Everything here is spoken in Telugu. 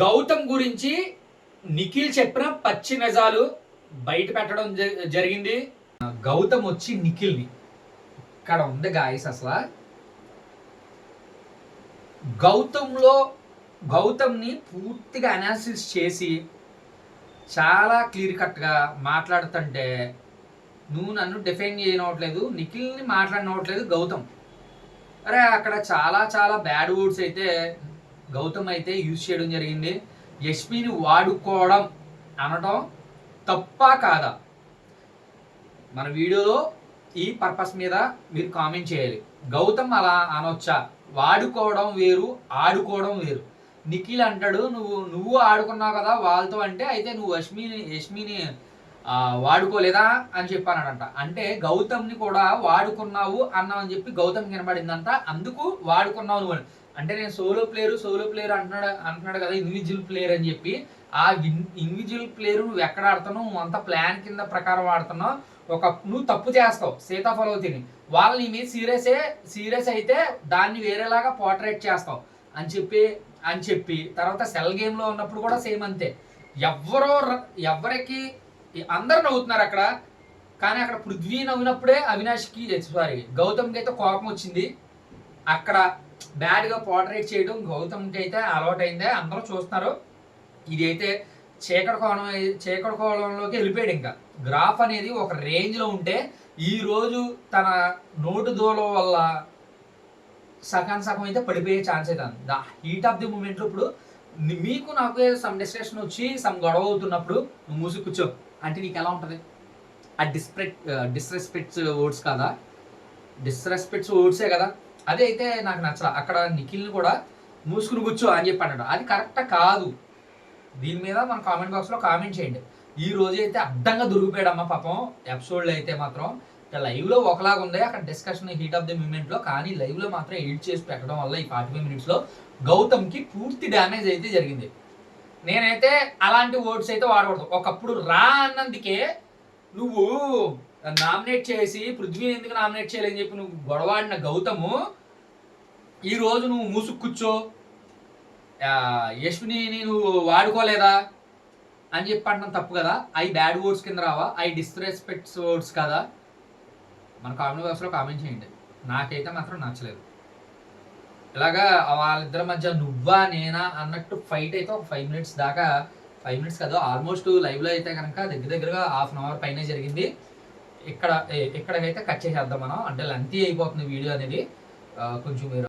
గౌతమ్ గురించి నిఖిల్ చెప్పిన పచ్చి నిజాలు బయట పెట్టడం జ- జరిగింది. గౌతమ్ వచ్చి నిఖిల్ని ఇక్కడ ఉంది గాయస్ అసలు. గౌతమ్లో గౌతమ్ని పూర్తిగా అనాలిసిస్ చేసి చాలా క్లియర్ కట్గా మాట్లాడుతుంటే నువ్వు నన్ను డిఫెండ్ చేయనవట్లేదు నిఖిల్ని మాట్లాడినవట్లేదు గౌతమ్. అరే అక్కడ చాలా చాలా బ్యాడ్ వర్డ్స్ అయితే గౌతమ్ అయితే యూజ్ చేయడం జరిగింది. యష్మిని వాడుకోవడం అనడం తప్ప కాదా? మన వీడియోలో ఈ పర్పస్ మీద మీరు కామెంట్ చేయాలి. గౌతమ్ అలా అనొచ్చా? వాడుకోవడం వేరు ఆడుకోవడం వేరు. నిఖిల్ అంటాడు నువ్వు నువ్వు ఆడుకున్నావు కదా వాళ్ళతో అంటే అయితే నువ్వు యష్మిని యష్మిని వాడుకోలేదా అని చెప్పానంట అంటే గౌతమ్ని కూడా వాడుకున్నావు అన్నావు అని చెప్పి గౌతమ్ కనబడిందంట అందుకు వాడుకున్నావు నువ్వు అంటే నేను సోలో ప్లేయర్ సోలో ప్లేయర్ అంటున్నాడు అంటున్నాడు కదా ఇండివిజువల్ ప్లేయర్ అని చెప్పి. ఆ ఇండివిజువల్ ప్లేయర్ నువ్వు ఎక్కడ ఆడుతున్నావు? నువ్వు అంత ప్లాన్ కింద ప్రకారం ఆడుతున్నావు. ఒక నువ్వు తప్పు చేస్తావు సీతాఫలవతిని వాళ్ళు నీ మీద సీరియసే సీరియస్ అయితే దాన్ని వేరేలాగా పోర్ట్రేట్ చేస్తావు. అని చెప్పి అని చెప్పి. తర్వాత సెల్ గేమ్లో ఉన్నప్పుడు కూడా సేమ్ అంతే. ఎవరో ర- ఎవరికి అందరు నవ్వుతున్నారు అక్కడ. కానీ అక్కడ పృథ్వీ నవ్వినప్పుడే అవినాష్కి సారీ గౌతమ్కి అయితే కోపం వచ్చింది. అక్కడ బ్యాడ్గా పోర్ట్రేట్ చేయడం గౌతమ్కి అయితే అలవాటు అయిందే అందరూ చూస్తున్నారు. ఇది అయితే చీకటి కోణం చీకటి కోణంలోకి వెళ్ళిపోయాడు ఇంకా. గ్రాఫ్ అనేది ఒక రేంజ్లో ఉంటే ఈ రోజు తన నోటు దూలం వల్ల సగం సగం అయితే పడిపోయే ఛాన్స్ అయితే ఉంది. ద హీట్ ఆఫ్ ది మూమెంట్లో ఇప్పుడు మీకు నాకు సమ్ డిస్కషన్ వచ్చి సమ్ గొడవ అవుతున్నప్పుడు నువ్వు మూసి కూర్చో. అంటే నీకు ఎలా ఉంటుంది? ఆ డిస్ప్రెక్ట్ డిస్రెస్పెక్ట్స్ వర్డ్స్ కాదా? డిస్రెస్పెక్ట్స్ వర్డ్సే కదా? అదే అయితే నాకు నచ్చల. అక్కడ నిఖిల్ని కూడా మూసుకుని కూర్చో అని చెప్పి అన్నాడు. అది కరెక్ట్ కాదు. దీని మీద మన కామెంట్ బాక్స్లో కామెంట్ చేయండి. ఈ రోజు అయితే అడ్డంగా దొరికిపోయాడమ్మ పాపం. ఎపిసోడ్లో అయితే మాత్రం లైవ్లో ఒకలాగా ఉంది. అక్కడ డిస్కషన్ హీట్ ఆఫ్ ది మూమెంట్లో కానీ లైవ్లో మాత్రం ఎడిట్ చేసి పెట్టడం వల్ల ఈ ఫార్టీ ఫైవ్ మినిట్స్లో గౌతమ్కి పూర్తి డ్యామేజ్ అయితే జరిగింది. నేనైతే అలాంటి వర్డ్స్ అయితే వాడకూడదు. ఒకప్పుడు రా అన్నందుకే నువ్వు నామినేట్ చేసి పృథ్వీని ఎందుకు నామినేట్ చేయాలని చెప్పి నువ్వు గొడవాడిన గౌతము ఈ రోజు నువ్వు మూసుకు కూర్చో యశ్విని నువ్వు వాడుకోలేదా అని చెప్పి అంటాం తప్పు కదా. అవి బ్యాడ్ వర్డ్స్ కింద రావా? అవి డిస్రెస్పెక్ట్స్ వర్డ్స్ కదా. మన కామెంట్ బాక్స్లో కామెంట్ చేయండి. నాకైతే మాత్రం నచ్చలేదు. ఇలాగా వాళ్ళిద్దరి మధ్య నువ్వా నేనా అన్నట్టు ఫైట్ అయితే ఒక ఫైవ్ మినిట్స్ దాకా ఫైవ్ మినిట్స్ కాదు ఆల్మోస్ట్ లైవ్లో అయితే కనుక దగ్గర దగ్గరగా హాఫ్ అన్ అవర్ పైన జరిగింది. ఇక్కడ ఇక్కడికైతే కట్ చేసేద్దాం మనం. అంటే లెంతీ అయిపోతుంది వీడియో అనేది. కొంచెం మీరు